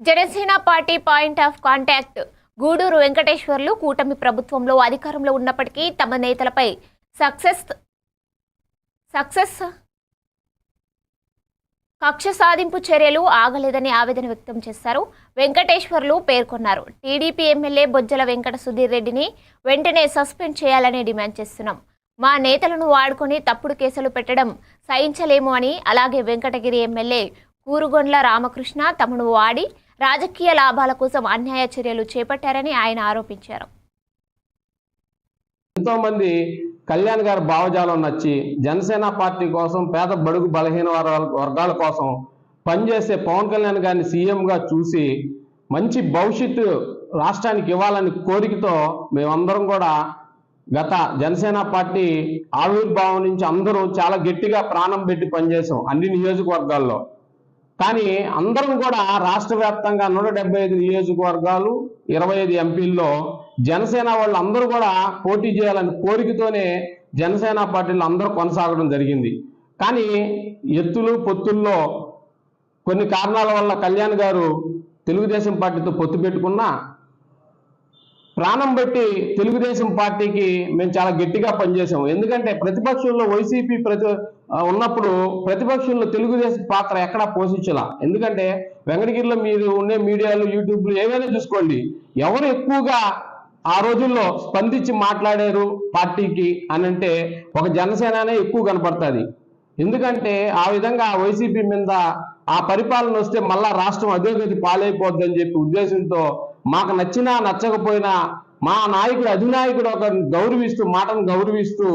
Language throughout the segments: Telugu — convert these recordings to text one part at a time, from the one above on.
Janasena party point of contact. Guduru Venkateswarlu కూటమి ప్రభుత్వంలో అధికారంలో ఉన్నప్పటికీ తమ నేతలపై సక్సెస్ సక్సెస్ కక్ష సాధింపు చర్యలు ఆగలేదని ఆవేదన వ్యక్తం చేశారు. వెంకటేశ్వర్లు పేర్కొన్నారు. టీడీపీ ఎమ్మెల్యే బొజ్జల వెంకట సుధీర్ రెడ్డిని వెంటనే సస్పెండ్ చేయాలని డిమాండ్ చేస్తున్నాం. మా నేతలను వాడుకొని తప్పుడు కేసులు పెట్టడం సహించలేము అని అలాగే వెంకటగిరి ఎమ్మెల్యే కూరుగొండ్ల రామకృష్ణ తమను వాడి రాజకీయ లాభాల కోసం అన్యాయ చర్యలు చేపట్టారని ఆయన ఆరోపించారు. ఎంతో మంది కళ్యాణ్ గారి భావజాలం నచ్చి జనసేన పార్టీ కోసం పేద బడుగు బలహీన వర్గాల వర్గాల కోసం పనిచేసే పవన్ కళ్యాణ్ గారిని సీఎంగా చూసి మంచి భవిష్యత్తు రాష్ట్రానికి ఇవ్వాలని కోరికతో మేమందరం కూడా గత జనసేన పార్టీ ఆవిర్భావం నుంచి అందరూ చాలా గట్టిగా ప్రాణం పెట్టి పనిచేసాం అన్ని నియోజకవర్గాల్లో. కానీ అందరం కూడా రాష్ట్ర వ్యాప్తంగా నూట డెబ్బై ఐదు నియోజకవర్గాలు ఇరవై ఐదు ఎంపీల్లో జనసేన వాళ్ళు అందరూ కూడా పోటీ చేయాలని కోరికతోనే జనసేన పార్టీలో అందరూ కొనసాగడం జరిగింది. కానీ ఎత్తులు పొత్తుల్లో కొన్ని కారణాల వల్ల కళ్యాణ్ గారు తెలుగుదేశం పార్టీతో పొత్తు పెట్టుకున్నా ప్రాణం పెట్టి తెలుగుదేశం పార్టీకి మేము చాలా గట్టిగా పనిచేసాము ఎందుకంటే ప్రతిపక్షంలో వైసీపీ ప్రతి ఉన్నప్పుడు ప్రతిపక్షంలో తెలుగుదేశం పాత్ర ఎక్కడా పోషించలా. ఎందుకంటే వెంకటగిరిలో మీరు ఉండే మీడియాలు యూట్యూబ్లు ఏవైనా చూసుకోండి ఎవరు ఎక్కువగా ఆ రోజుల్లో స్పందించి మాట్లాడారు పార్టీకి అని అంటే ఒక జనసేననే ఎక్కువ కనపడుతుంది. ఎందుకంటే ఆ విధంగా వైసీపీ మీద ఆ పరిపాలన వస్తే మళ్ళా రాష్ట్రం అధోగతి పాలైపోద్దని చెప్పి ఉద్దేశంతో మాకు నచ్చినా నచ్చకపోయినా మా నాయకుడు అధినాయకుడు ఒక గౌరవిస్తూ మాటను గౌరవిస్తూ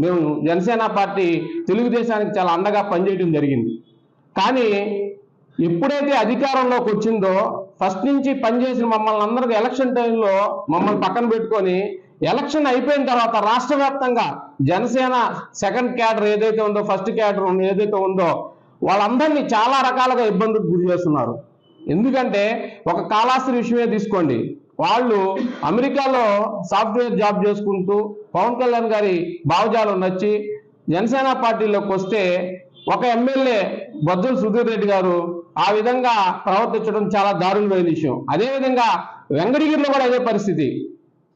మేము జనసేన పార్టీ తెలుగుదేశానికి చాలా అండగా పనిచేయడం జరిగింది. కానీ ఎప్పుడైతే అధికారంలోకి వచ్చిందో ఫస్ట్ నుంచి పనిచేసిన మమ్మల్ని అందరికీ ఎలక్షన్ టైంలో మమ్మల్ని పక్కన పెట్టుకొని ఎలక్షన్ అయిపోయిన తర్వాత రాష్ట్ర వ్యాప్తంగా జనసేన సెకండ్ క్యాడర్ ఏదైతే ఉందో ఫస్ట్ క్యాడర్ ఏదైతే ఉందో వాళ్ళందరినీ చాలా రకాలుగా ఇబ్బందులకు గురి చేస్తున్నారు. ఎందుకంటే ఒక కాళాస్త్రి విషయమే తీసుకోండి. వాళ్ళు అమెరికాలో సాఫ్ట్వేర్ జాబ్ చేసుకుంటూ పవన్ కళ్యాణ్ గారి భావజాలం నచ్చి జనసేన పార్టీలోకి వస్తే ఒక ఎమ్మెల్యే బొజ్జల సుధీర్ రెడ్డి గారు ఆ విధంగా ప్రవర్తించడం చాలా దారుణమైన విషయం. అదేవిధంగా వెంకటగిరిలో కూడా అదే పరిస్థితి.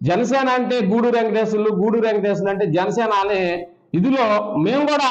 జనసేన అంటే గూడూరు వెంకటేశ్వర్లు గూడూరు వెంకటేశ్వర్లు అంటే జనసేన అనే ఇదిలో మేము కూడా